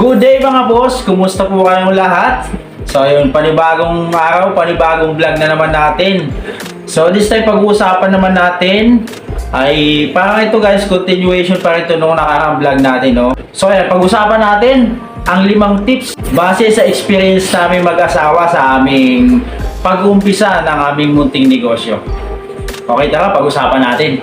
Good day mga boss! Kumusta po kayong lahat? So ayun, panibagong araw, panibagong vlog na naman natin. So this time pag-uusapan naman natin ay parang ito guys, continuation pa ito nung nakakang vlog natin. No? So ayan, pag-usapan natin ang limang tips base sa experience namin mag-asawa sa aming pag-umpisa ng aming munting negosyo. Okay, tara, pag-usapan natin.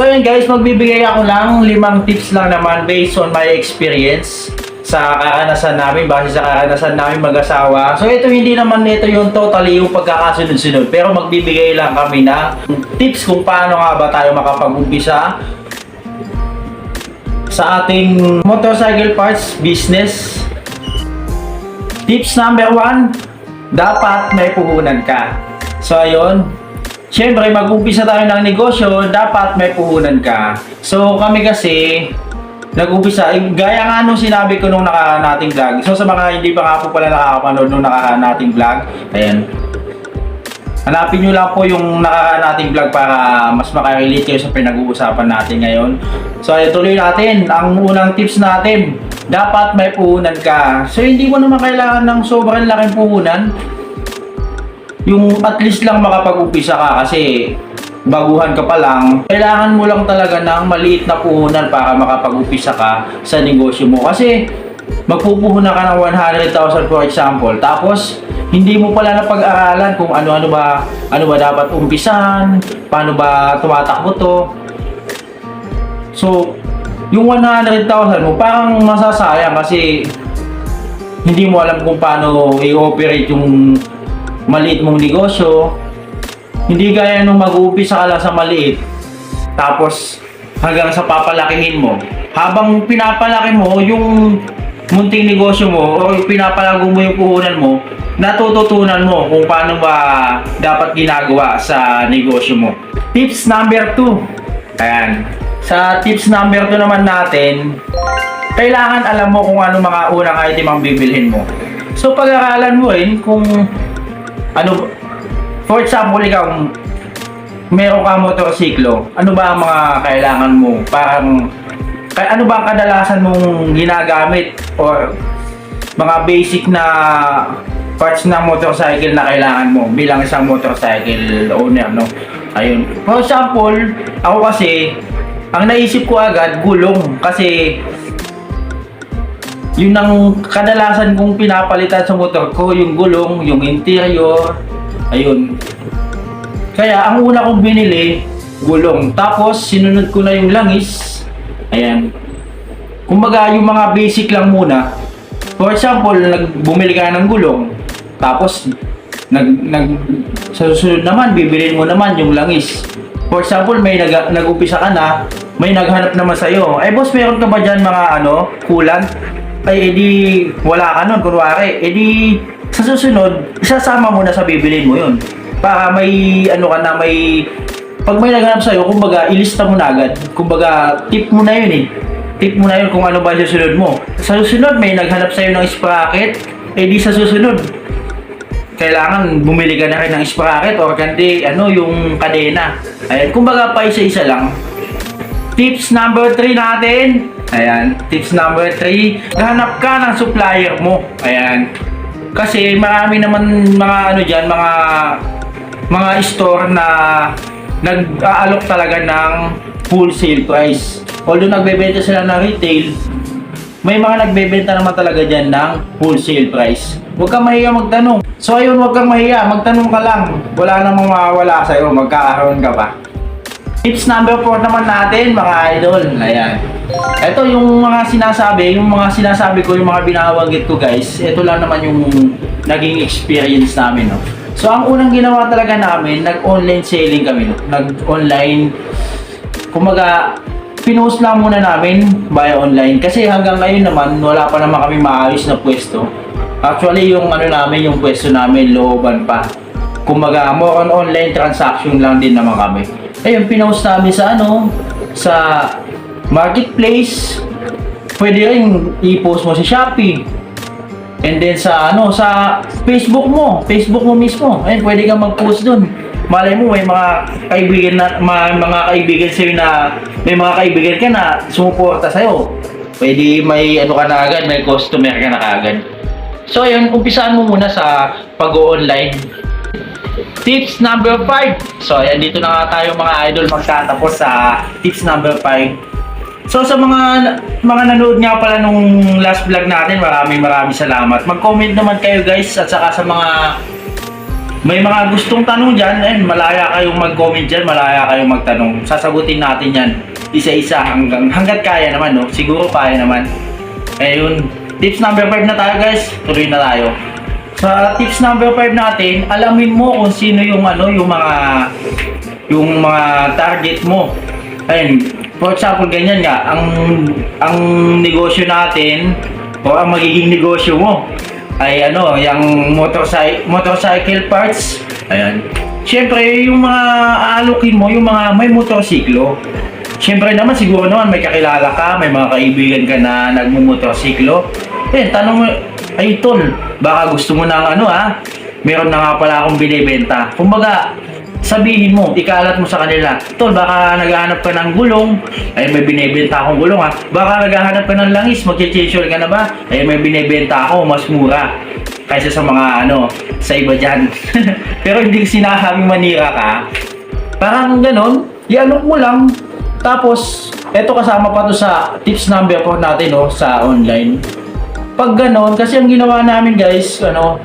So yun guys, magbibigay ako lang limang tips lang naman based on my experience sa karanasan namin, base sa karanasan namin mag-asawa. So ito hindi naman ito yung totally yung pagkakasunod-sunod, pero magbibigay lang kami ng tips kung paano nga ba tayo makapag-umpisa sa ating motorcycle parts business. Tips number one, dapat may puhunan ka. So ayun, Siyempre, mag-umpisa tayo ng negosyo, dapat may puhunan ka. So, kami kasi, nag-umpisa, eh, gaya nga nung sinabi ko nung nakaraan nating vlog. So, sa mga hindi pa nga po pala nakakapanood nung nakaraan nating vlog, ayan. Hanapin nyo lang po yung nakaraan nating vlog para mas makarelate kayo sa pinag-uusapan natin ngayon. So, ayun, tuloy natin. Ang unang tips natin, dapat may puhunan ka. So, hindi mo naman kailangan ng sobrang laking puhunan yung at least lang makapag-umpisa ka kasi baguhan ka pa lang, kailangan mo lang talaga ng maliit na puhunan para makapag-umpisa ka sa negosyo mo. Kasi magpupuhunan ka ng 100,000 for example, tapos hindi mo pala napag-aralan kung ano-ano ba ano ba dapat umpisan, paano ba tumatakbo to. So, yung 100,000 mo parang masasayang kasi hindi mo alam kung paano i-operate yung maliit mong negosyo, hindi gaya nung mag-uumpisa ka lang sa maliit, tapos hanggang sa papalakihin mo. Habang pinapalaki mo yung munting negosyo mo o pinapalago mo yung puhunan mo, natututunan mo kung paano ba dapat ginagawa sa negosyo mo. Tips number 2. Ayan. Sa tips number 2 naman natin, kailangan alam mo kung ano mga unang item ang bibilhin mo. So pag-aralan mo rin kung ano for example ikaw meron ka motorsiklo ano ba ang mga kailangan mo? Parang kay ano ba ang kadalasan mong ginagamit? Or mga basic na parts ng motorcycle na kailangan mo bilang isang motorcycle owner no? Ayun. For example ako kasi ang naisip ko agad gulong. Kasi yun ang kadalasan kong pinapalitan sa motor ko, yung gulong, yung interior, ayun. Kaya ang una kong binili, gulong. Tapos sinunod ko na yung langis, ayan. Kumbaga yung mga basic lang muna. For example, nag bumili ka ng gulong, tapos nag nag sa susunod naman bibilin mo naman yung langis. For example, may nag nag-umpisa ka na, may naghanap naman sa iyo. Ay boss, meron ka ba diyan mga ano, coolant? Ay edi wala ka nun, kunwari, edi sa susunod, isasama mo na sa bibilin mo yun. Para may ano ka na, may pag may naghanap sa'yo, kumbaga, ilista mo na agad. Kumbaga, tip mo na yun eh. Tip mo na yun kung ano ba yung susunod mo. Sa susunod, may naghanap sa'yo ng sprocket, edi sa susunod, kailangan bumili ka na rin ng sprocket or kandi, ano, yung kadena. Ayan, kumbaga pa isa-isa lang. Tips number 3 natin. Ayan, tips number 3. Hanap ka ng supplier mo. Ayan. Kasi marami naman mga ano diyan, mga mga store na nag-aalok talaga ng wholesale price. Although nagbebenta sila ng retail, may mga nagbebenta naman talaga dyan ng wholesale price. Huwag kang mahiya magtanong. So ayun, huwag kang mahiya. Magtanong ka lang. Wala namang mawawala sa'yo. Magkakaroon ka pa. Tips number 4 naman natin, mga idol. Ayan. Ito yung mga sinasabi, yung mga sinasabi ko, yung mga binabanggit ko guys, ito lang naman yung naging experience namin, no. So, ang unang ginawa talaga namin, nag-online selling kami, no. Nag-online, kumaga, pinost lang muna namin via online. Kasi hanggang ngayon naman, wala pa naman kami maayos na pwesto. Actually, yung ano namin, yung pwesto namin, looban pa. Kumbaga, more on online transaction lang din naman kami. Ayun, pinost namin sa ano, sa marketplace. Pwede rin i-post mo sa Shopee. And then sa ano, sa Facebook mo, Facebook mo mismo. Ayun, pwede kang mag-post dun. malay mo may mga kaibigan na mga, mga kaibigan sa'yo na may mga kaibigan ka na sumuporta sa'yo. Pwede may ano ka na agad, may customer ka na agad. So ayun, umpisaan mo muna sa pag-online. Tips number 5. So ayan, dito na nga tayo mga idol magtatapos sa tips number 5. So sa mga mga nanood nga pala nung last vlog natin, maraming maraming salamat. Mag-comment naman kayo guys at saka sa mga may mga gustong tanong dyan, eh, malaya kayong mag-comment dyan, malaya kayong magtanong. Sasagutin natin yan isa-isa hanggang hanggat kaya naman, no? Siguro kaya naman. Ayun, tips number 5 na tayo guys. Tuloy na tayo. Sa tips number 5 natin, alamin mo kung sino yung ano, yung mga yung mga target mo. Ayun, for example, ganyan nga, ang ang negosyo natin o ang magiging negosyo mo ay ano, yung motorcycle, motorcycle parts. Ayan. Siyempre, yung mga aalukin mo, yung mga may motorsiklo. Siyempre naman, siguro naman may kakilala ka, may mga kaibigan ka na nagmumotorsiklo. Eh, tanong mo, ay tol, baka gusto mo ng ano ha, meron na nga pala akong binibenta. Kumbaga, sabihin mo, ikalat mo sa kanila, tol, baka naghahanap ka ng gulong, ay may binibenta akong gulong ha. Baka naghahanap ka ng langis, magche-chaser ka na ba? Ay may binibenta ako, mas mura. Kaysa sa mga ano, sa iba dyan. Pero hindi sinasabing manira ka. Parang ganon, ianok mo lang. Tapos, eto kasama pa to sa tips number 4 natin no, sa online. Pag ganon, kasi ang ginawa namin guys, ano,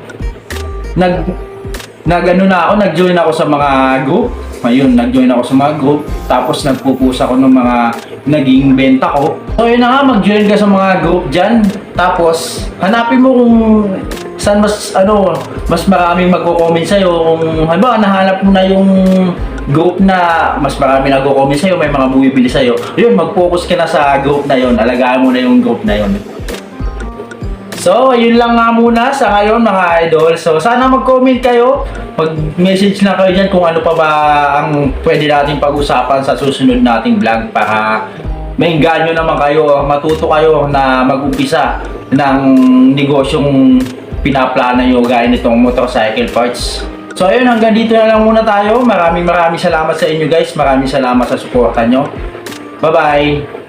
nag nag ano na ako, nag-join ako sa mga group. Ayun, nag-join ako sa mga group. Tapos nagpo-post ako ng mga naging benta ko. So yun na nga, mag-join ka sa mga group dyan. Tapos, hanapin mo kung saan mas, ano, mas maraming magko-comment sa'yo. Kung, halimbawa, nahanap mo na yung group na mas marami nagko-comment sa'yo, may mga bumibili sa'yo. Yun, mag-focus ka na sa group na yun. Alagaan mo na yung group na yun. So, ayun lang nga muna sa ngayon mga idol. So, sana mag-comment kayo. Mag-message na kayo dyan kung ano pa ba ang pwede natin pag-usapan sa susunod nating vlog para may ganyo naman kayo, matuto kayo na mag-umpisa ng negosyong pinaplana nyo gaya nitong motorcycle parts. So ayun, hanggang dito na lang muna tayo. Maraming maraming salamat sa inyo guys. Maraming salamat sa suporta nyo. Bye-bye!